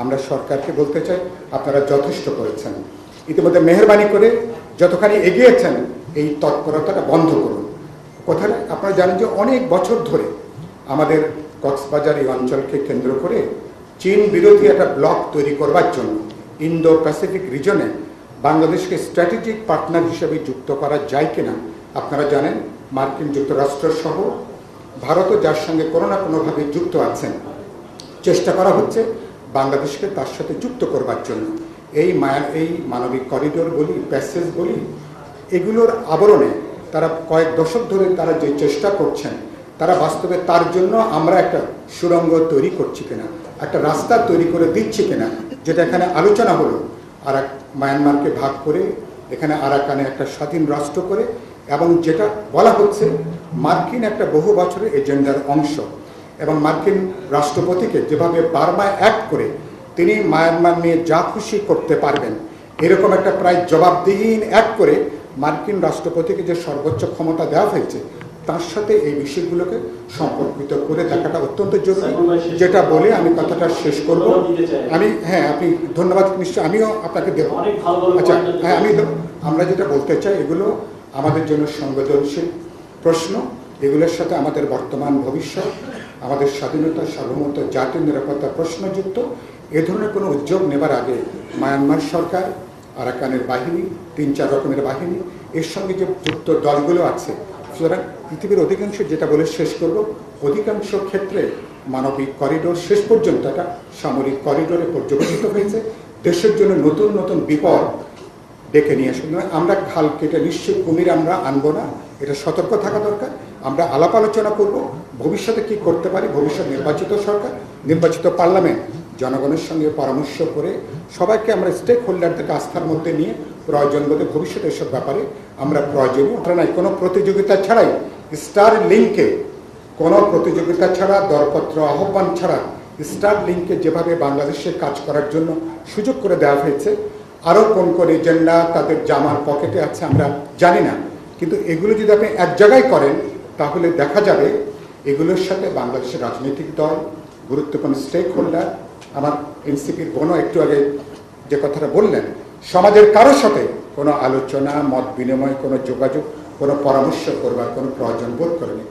আমরা সরকারকে বলতে চাই, আপনারা যথেষ্ট করেছেন। ইতিমধ্যে মেহরবানি করে যতখানি এগিয়েছেন, এই তৎপরতাটা বন্ধ করুন। কোথায় আপনারা জানেন যে অনেক বছর ধরে আমাদের কক্সবাজার এই অঞ্চলকে কেন্দ্র করে চীন বিরোধী একটা ব্লক তৈরি করবার জন্য ইন্দো প্যাসিফিক রিজনে বাংলাদেশকে স্ট্র্যাটেজিক পার্টনার হিসেবে যুক্ত করা যায় কিনা, আপনারা জানেন, মার্কিন যুক্তরাষ্ট্র সহ ভারতও যার সঙ্গে কোনো না কোনোভাবে যুক্ত আছেন। চেষ্টা করা হচ্ছে বাংলাদেশকে তার সাথে যুক্ত করবার জন্য। এই মায়া এই মানবিক করিডোর বলি প্যাসেজ বলি, এগুলোর আবরণে তারা কয়েক দশক ধরে তারা যে চেষ্টা করছেন, তারা বাস্তবে তার জন্য আমরা একটা সুড়ঙ্গ তৈরি করছি কিনা, একটা রাস্তা তৈরি করে দিচ্ছি কিনা, যেটা এখানে আলোচনা হলো। আর মায়ানমারকে ভাগ করে এখানে আরাকানে একটা স্বাধীন রাষ্ট্র করে, এবং যেটা বলা হচ্ছে মার্কিন একটা বহু বছরের এজেন্ডার অংশ। এবং মার্কিন রাষ্ট্রপতিকে যেভাবে বার্মায় অ্যাক্ট করে তিনি মায়ানমার নিয়ে যা খুশি করতে পারবেন এরকম একটা প্রায় জবাবদিহীন অ্যাক্ট করে মার্কিন রাষ্ট্রপতিকে যে সর্বোচ্চ ক্ষমতা দেওয়া হয়েছে তার সাথে এই বিষয়গুলোকে সম্পর্কিত করে দেখাটা অত্যন্ত জরুরি। যেটা বলে আমি কথাটা শেষ করব। আমি হ্যাঁ আপনি ধন্যবাদ নিশ্চয় আমিও আপনাকে দেব। আচ্ছা হ্যাঁ আমি আমরা যেটা বলতে চাই এগুলো আমাদের জন্য সংবেদনশীল প্রশ্ন। এগুলোর সাথে আমাদের বর্তমান ভবিষ্যৎ। আমাদের স্বাধীনতা, সার্বভৌমত্ব, জাতীয় নিরাপত্তা প্রশ্নযুক্ত, এ ধরনের কোনো উদ্যোগ নেবার আগে মায়ানমার সরকার, আরাকানের বাহিনী তিন চার রকমের বাহিনী, এর সঙ্গে যে যুক্ত দলগুলো আছে, সুতরাং পৃথিবীর অধিকাংশ যেটা বলে শেষ করব, অধিকাংশ ক্ষেত্রে মানবিক করিডোর শেষ পর্যন্ত একটা সামরিক করিডোরে পর্যবেসিত হয়েছে। দেশের জন্য নতুন নতুন বিপদ ডেকে নিয়ে আসুন। আমরা খাল কেটে নিশ্চয়ই কুমির আমরা আনব না, এটা সতর্ক থাকা দরকার। আমরা আলাপ আলোচনা করব, ভবিষ্যতে কি করতে পারি, ভবিষ্যৎ নির্বাচিত সরকার, নির্বাচিত পার্লামেন্ট, জনগণের সঙ্গে পরামর্শ করে সবাইকে আমরা স্টেক হোল্ডারদেরকে আস্থার মধ্যে নিয়ে প্রয়োজন বোধে ভবিষ্যতে এসব ব্যাপারে আমরা প্রয়োজনীয়। নাই, কোনো প্রতিযোগিতা ছাড়াই স্টার লিঙ্কে কোনো প্রতিযোগিতা ছাড়া, দরপত্র, আহ্বান ছাড়া স্টার লিঙ্কে যেভাবে বাংলাদেশে কাজ করার জন্য সুযোগ করে দেওয়া হয়েছে আরও কোন কোন এজেন্ডা তাদের জামার পকেটে আছে আমরা জানি না। কিন্তু এগুলো যদি আপনি এক জায়গায় করেন, তাহলে দেখা যাবে এগুলোর সাথে বাংলাদেশের রাজনৈতিক দল, গুরুত্বপূর্ণ স্টেক হোল্ডার আমার এনসিপির বোনও একটু আগে যে কথাটা বললেন, সমাজের কারোর সাথে কোনো আলোচনা, মত বিনিময়, কোনো যোগাযোগ, কোনো পরামর্শ করবার কোনো প্রয়োজন বোধ করেনি।